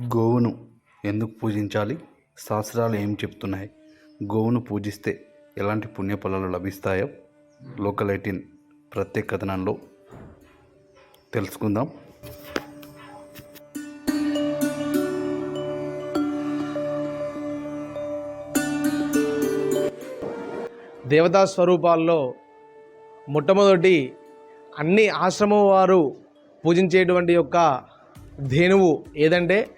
గోవును ఎందుకు పూజించాలి? శాస్త్రాలు ఏం చెప్తున్నాయి? గోవును పూజిస్తే ఎలాంటి పుణ్యఫలాలు లభిస్తాయో లోకల్ ఎయిటీన్ ప్రత్యేక కథనంలో తెలుసుకుందాం. దేవతా స్వరూపాల్లో మొట్టమొదటి అన్ని ఆశ్రమం వారు పూజించేటువంటి యొక్క ధేనువు ఏదంటే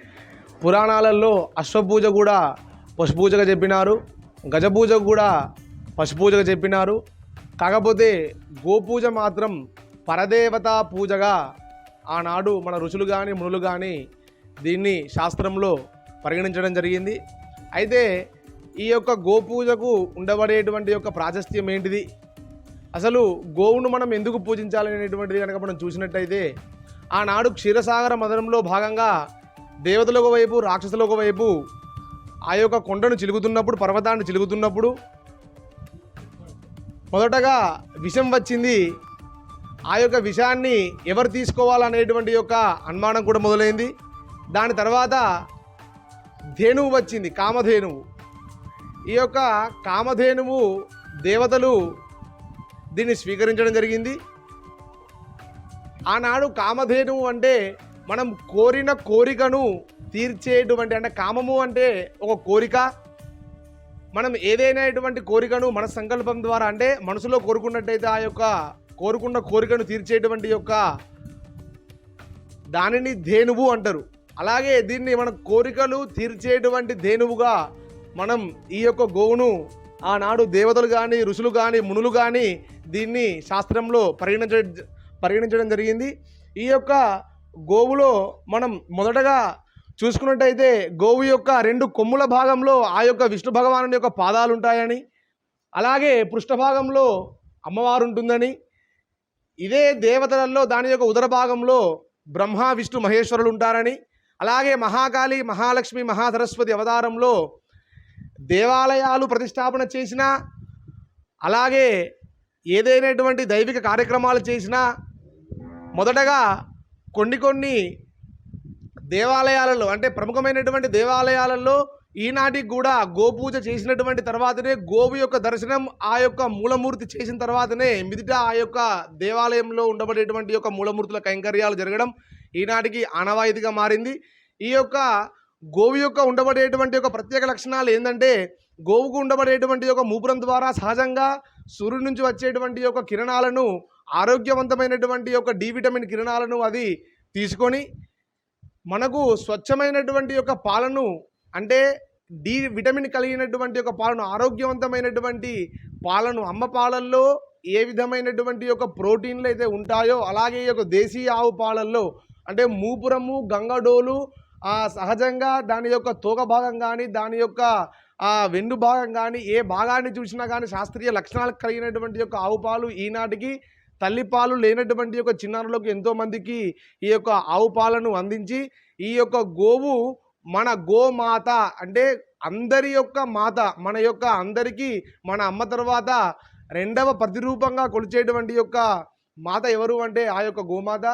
పురాణాలలో అశ్వపూజ కూడా పశుపూజగా చెప్పినారు గజపూజ కూడా పశుపూజగా చెప్పినారు. కాకపోతే గోపూజ మాత్రం పరదేవతా పూజగా ఆనాడు మన ఋషులు కానీ మునులు కానీ దీన్ని శాస్త్రంలో పరిగణించడం జరిగింది. అయితే ఈ యొక్క గోపూజకు ఉండబడేటువంటి యొక్క ప్రాశస్త్యం ఏంటిది? అసలు గోవును మనం ఎందుకు పూజించాలనేటువంటిది కనుక మనం చూసినట్టయితే ఆనాడు క్షీరసాగర మదనంలో భాగంగా దేవతల ఒక వైపు రాక్షసుల ఒక వైపు ఆ యొక్క కొండను చిలుగుతున్నప్పుడు పర్వతాన్ని చిలుగుతున్నప్పుడు మొదటగా విషం వచ్చింది. ఆ యొక్క విషాన్ని ఎవరు తీసుకోవాలనేటువంటి యొక్క అనుమానం కూడా మొదలైంది. దాని తర్వాత ధేనువు వచ్చింది కామధేనువు. ఈ యొక్క కామధేనువు దేవతలు దీన్ని స్వీకరించడం జరిగింది. ఆనాడు కామధేనువు అంటే మనం కోరిన కోరికను తీర్చేటువంటి అంటే కామము అంటే ఒక కోరిక. మనం ఏదైనా ఇటువంటి కోరికను మన సంకల్పం ద్వారా అంటే మనసులో కోరుకున్నట్టయితే ఆ యొక్క కోరుకున్న కోరికను తీర్చేటువంటి యొక్క దానిని ధేనువు అంటారు. అలాగే దీన్ని మన కోరికలు తీర్చేటువంటి ధేనువుగా మనం ఈ యొక్క గోవును ఆనాడు దేవతలు కానీ ఋషులు కానీ మునులు కానీ దీన్ని శాస్త్రంలో పరిగణించ పరిగణించడం జరిగింది. ఈ యొక్క గోవులో మనం మొదటగా చూసుకున్నట్టయితే గోవు యొక్క రెండు కొమ్ముల భాగంలో ఆ యొక్క విష్ణు భగవాను యొక్క పాదాలు ఉంటాయని అలాగే పృష్ఠభాగంలో అమ్మవారు ఉంటుందని ఇదే దేవతలలో దాని యొక్క ఉదర భాగంలో బ్రహ్మ విష్ణు మహేశ్వరులు ఉంటారని అలాగే మహాకాళి మహాలక్ష్మి మహాసరస్వతి అవతారంలో దేవాలయాలు ప్రతిష్టాపన చేసినా అలాగే ఏదైనటువంటి దైవిక కార్యక్రమాలు చేసినా మొదటగా కొన్ని కొన్ని దేవాలయాలలో అంటే ప్రముఖమైనటువంటి దేవాలయాలలో ఈనాటికి కూడా గోపూజ చేసినటువంటి తర్వాతనే గోవు యొక్క దర్శనం ఆ యొక్క మూలమూర్తి చేసిన తర్వాతనే మిదిట ఆ యొక్క దేవాలయంలో ఉండబడేటువంటి యొక్క మూలమూర్తుల కైంకర్యాలు జరగడం ఈనాటికి ఆనవాయితీగా మారింది. ఈ యొక్క గోవు యొక్క ఉండబడేటువంటి యొక్క ప్రత్యేక లక్షణాలు ఏంటంటే గోవుకు ఉండబడేటువంటి యొక్క మూపురం ద్వారా సహజంగా సూర్యుడి నుంచి వచ్చేటువంటి యొక్క కిరణాలను ఆరోగ్యవంతమైనటువంటి యొక్క డి విటమిన్ కిరణాలను అది తీసుకొని మనకు స్వచ్ఛమైనటువంటి యొక్క పాలను అంటే డి విటమిన్ కలిగినటువంటి యొక్క పాలను ఆరోగ్యవంతమైనటువంటి పాలను అమ్మ పాలల్లో ఏ విధమైనటువంటి యొక్క ప్రోటీన్లు అయితే ఉంటాయో అలాగే ఈ యొక్క దేశీయ ఆవు పాలల్లో అంటే మూపురము గంగడోలు సహజంగా దాని యొక్క తోక భాగం కానీ దాని యొక్క వెండు భాగం కానీ ఏ భాగాన్ని చూసినా కానీ శాస్త్రీయ లక్షణాలు కలిగినటువంటి యొక్క ఆవు పాలు ఈనాటికి తల్లిపాలు లేనటువంటి యొక్క చిన్నారులకు ఎంతోమందికి ఈ యొక్క ఆవు పాలను అందించి ఈ యొక్క గోవు మన గోమాత అంటే అందరి యొక్క మాత మన యొక్క అందరికీ మన అమ్మ తర్వాత రెండవ ప్రతిరూపంగా కొలిచేటువంటి యొక్క మాత ఎవరు అంటే ఆ యొక్క గోమాత.